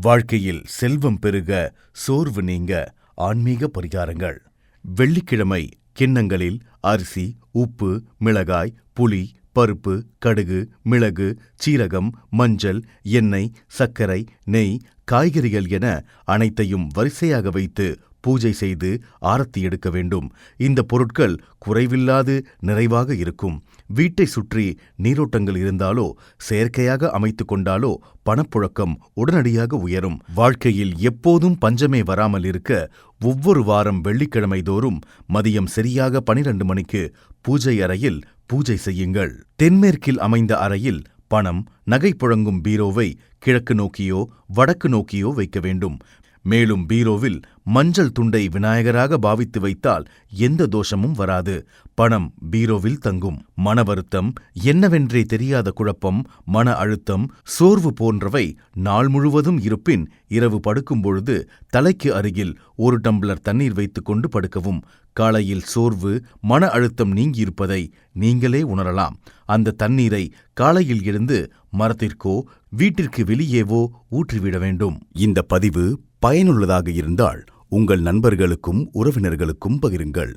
வாழ்க்கையில் செல்வம் பெருக சோர்வு நீங்க ஆன்மீக பரிகாரங்கள். வெள்ளிக்கிழமை கிண்ணங்களில் அரிசி உப்பு மிளகாய் புளி பருப்பு கடுகு மிளகு சீரகம் மஞ்சள் எண்ணெய் சர்க்கரை நெய் காய்கறிகள் என அனைத்தையும் வரிசையாக வைத்து பூஜை செய்து ஆரத்தி எடுக்க வேண்டும். இந்த பொருட்கள் குறைவில்லாது நிறைவாக இருக்கும். வீட்டை சுற்றி நீரோட்டங்கள் இருந்தாலோ செயற்கையாக அமைத்து கொண்டாலோ பணப்புழக்கம் உடனடியாக உயரும். வாழ்க்கையில் எப்போதும் பஞ்சமே வராமல் இருக்க ஒவ்வொரு வாரம் வெள்ளிக்கிழமை தோறும் மதியம் சரியாக பனிரெண்டு மணிக்கு பூஜை அறையில் பூஜை செய்யுங்கள். தென்மேற்கில் அமைந்த அறையில் பணம் நகை புழங்கும் பீரோவை கிழக்கு நோக்கியோ வடக்கு நோக்கியோ வைக்க வேண்டும். மேலும் பீரோவில் மஞ்சள் துண்டை விநாயகராக பாவித்து வைத்தால் எந்த தோஷமும் வராது. பணம் பீரோவில் தங்கும். மன வருத்தம் என்னவென்றே தெரியாத குழப்பம் மன அழுத்தம் சோர்வு போன்றவை நாள் முழுவதும் இருப்பின் இரவு படுக்கும் பொழுது தலைக்கு அருகில் ஒரு டம்ளர் தண்ணீர் வைத்துக்கொண்டு படுக்கவும். காலையில் சோர்வு மன அழுத்தம் நீங்கியிருப்பதை நீங்களே உணரலாம். அந்த தண்ணீரை காலையில் எழுந்து மரத்திற்கோ வீட்டிற்கு வெளியேவோ ஊற்றிவிட வேண்டும். இந்த பதிவு பயனுள்ளதாக இருந்தால் உங்கள் நண்பர்களுக்கும் உறவினர்களுக்கும் பகிருங்கள்.